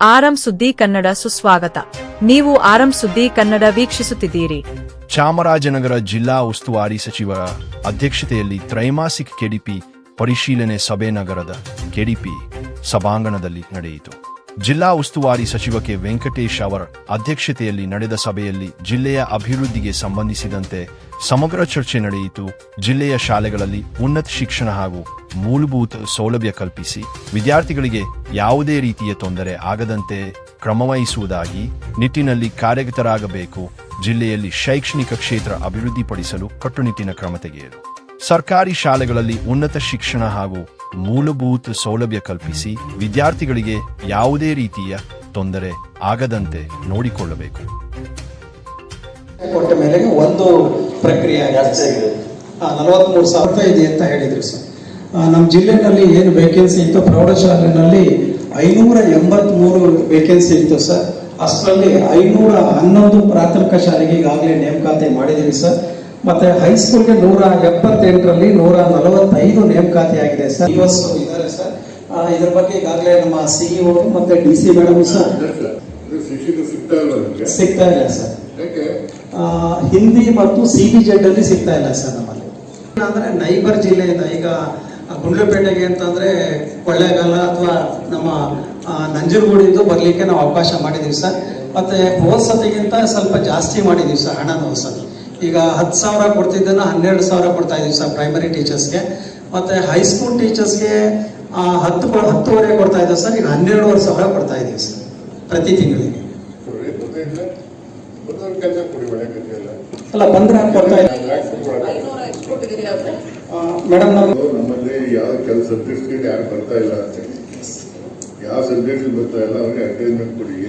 ಆರಂ ಸುದ್ದಿ ಕನ್ನಡ ಸುಸ್ವಾಗತ. ನೀವು ಆರಂ ಸುದ್ದಿ ಕನ್ನಡ ವೀಕ್ಷಿಸುತ್ತಿದ್ದೀರಿ. ಚಾಮರಾಜನಗರ ಜಿಲ್ಲಾ ಉಸ್ತುವಾರಿ ಸಚಿವರ ಅಧ್ಯಕ್ಷತೆಯಲ್ಲಿ ತ್ರೈಮಾಸಿಕ ಕೆಡಿಪಿ ಪರಿಶೀಲನೆ ಸಭೆ ನಗರದ ಕೆಡಿಪಿ ಸಭಾಂಗಣದಲ್ಲಿ ನಡೆಯಿತು. ಜಿಲ್ಲಾ ಉಸ್ತುವಾರಿ ಸಚಿವ ಕೆ. ವೆಂಕಟೇಶ್ ಅವರ ಅಧ್ಯಕ್ಷತೆಯಲ್ಲಿ ನಡೆದ ಸಭೆಯಲ್ಲಿ ಜಿಲ್ಲೆಯ ಅಭಿವೃದ್ಧಿಗೆ ಸಂಬಂಧಿಸಿದಂತೆ ಸಮಗ್ರ ಚರ್ಚೆ ನಡೆಯಿತು. ಜಿಲ್ಲೆಯ ಶಾಲೆಗಳಲ್ಲಿ ಉನ್ನತ ಶಿಕ್ಷಣ ಹಾಗೂ ಮೂಲಭೂತ ಸೌಲಭ್ಯ ಕಲ್ಪಿಸಿ ವಿದ್ಯಾರ್ಥಿಗಳಿಗೆ ಯಾವುದೇ ರೀತಿಯ ತೊಂದರೆ ಆಗದಂತೆ ಕ್ರಮವಹಿಸುವುದಾಗಿ ನಿಟ್ಟಿನಲ್ಲಿ ಕಾರ್ಯಗತರಾಗಬೇಕು. ಜಿಲ್ಲೆಯಲ್ಲಿ ಶೈಕ್ಷಣಿಕ ಕ್ಷೇತ್ರ ಅಭಿವೃದ್ಧಿಪಡಿಸಲು ಕಟ್ಟುನಿಟ್ಟಿನ ಕ್ರಮ ತೆಗೆಯಲು. ಸರ್ಕಾರಿ ಶಾಲೆಗಳಲ್ಲಿ ಉನ್ನತ ಶಿಕ್ಷಣ ಹಾಗೂ ಮೂಲಭೂತ ಸೌಲಭ್ಯ ಕಲ್ಪಿಸಿ ವಿದ್ಯಾರ್ಥಿಗಳಿಗೆ ಯಾವುದೇ ರೀತಿಯ ತೊಂದರೆ ಆಗದಂತೆ ನೋಡಿಕೊಳ್ಳಬೇಕು. ಕೊಟ್ಟ ಮೇಲೆ ಒಂದು ಪ್ರಕ್ರಿಯೆ ನಲವತ್ಮೂರು ಸಾವಿರ ಇದೆ ಅಂತ ಹೇಳಿದ್ರು ಸರ್. ನಮ್ಮ ಜಿಲ್ಲೆನಲ್ಲಿ ಏನು ವೇಕೆನ್ಸಿ ಇತ್ತು ಪ್ರೌಢಶಾಲೆನಲ್ಲಿ ಐನೂರ ಎಂಬತ್ಮೂರು ವೇಕೆನ್ಸಿ ಇತ್ತು ಸರ್. ಅಷ್ಟರಲ್ಲಿ ಐನೂರ ಹನ್ನೊಂದು ಪ್ರಾಥಮಿಕ ಶಾಲೆಗೆ ಈಗಾಗಲೇ ನೇಮಕಾತಿ ಮಾಡಿದ್ದೀವಿ ಸರ್. ಮತ್ತೆ ಹೈಸ್ಕೂಲ್ಗೆ ನೂರ ಎಪ್ಪತ್ತೆಂಟರಲ್ಲಿ ನೂರ ನಲವತ್ತೈದು ನೇಮಕಾತಿ ಆಗಿದೆ ಸರ್. ಇವತ್ತು ಇದ್ದಾರೆ ಸರ್. ಇದ್ರ ಬಗ್ಗೆ ಈಗಾಗಲೇ ನಮ್ಮ ಸಿಇಒ ಮತ್ತೆ ಡಿ ಸಿ ಮೇಡಮ್ ಸರ್. ಸಿಗ್ತಾ ಇಲ್ಲ ಸರ್. ಹಿಂದಿ ಮತ್ತು ಸಿ ಬಿ ಜೆಡ್ ಅಲ್ಲಿ ಸಿಗ್ತಾ ಇಲ್ಲ ಸರ್ ನಮ್ಮಲ್ಲಿ. ಅಂದ್ರೆ ನೈಬರ್ ಜಿಲ್ಲೆಯಿಂದ ಈಗ ಗುಂಡ್ಲುಪೇಟೆಗೆ ಅಂತಂದ್ರೆ ಕೊಳ್ಳೇಗಾಲ ಅಥವಾ ನಮ್ಮ ನಂಜನಗೂಡಿಂದ ಬರ್ಲಿಕ್ಕೆ ನಾವು ಅವಕಾಶ ಮಾಡಿದೀವಿ ಸರ್. ಮತ್ತೆ ಹೋದ ಸತಿಗಿಂತ ಸ್ವಲ್ಪ ಜಾಸ್ತಿ ಮಾಡಿದೀವಿ ಸರ್ ಹಣದ ಸರ್ ಈಗ ಹತ್ತು ಸಾವಿರ ಕೊಡ್ತಿದ್ದನ್ನ ಹನ್ನೆರಡು ಸಾವಿರ ಕೊಡ್ತಾ ಇದೀವಿ ಸರ್ ಪ್ರೈಮರಿ ಟೀಚರ್ಸ್ಗೆ ಮತ್ತೆ ಹೈಸ್ಕೂಲ್ ಟೀಚರ್ಸ್ಗೆ ಹತ್ತು ಹತ್ತುವರೆ ಕೊಡ್ತಾ ಇದ್ದೀವಿ ಸರ್ ಈಗ ಹನ್ನೆರಡುವರೆ ಸಾವಿರ ಕೊಡ್ತಾ ಇದೀವಿ ಸರ್ ಪ್ರತಿ ತಿಂಗಳಿಗೆ. ಅಲ್ಲ ಬಂದ್ರೆ ಕೊಡ್ತಾ ಇದ್ದೀವಿ? ಮೇಡಮ್ ನಾವು ನಮ್ಮಲ್ಲಿ ಯಾವ ಕೆಲಸ ಸಬ್ಜೆಕ್ಟ್ಸ್ಗೆ ಯಾರು ಬರ್ತಾ ಇಲ್ಲ ಯಾವ ಸಬ್ಜೆಕ್ಟ್ ಬರ್ತಾ ಇಲ್ಲ ಅವ್ರಿಗೆ ಅಟೆಂಡ್ಮೆಂಟ್ ಕೊಡಿ.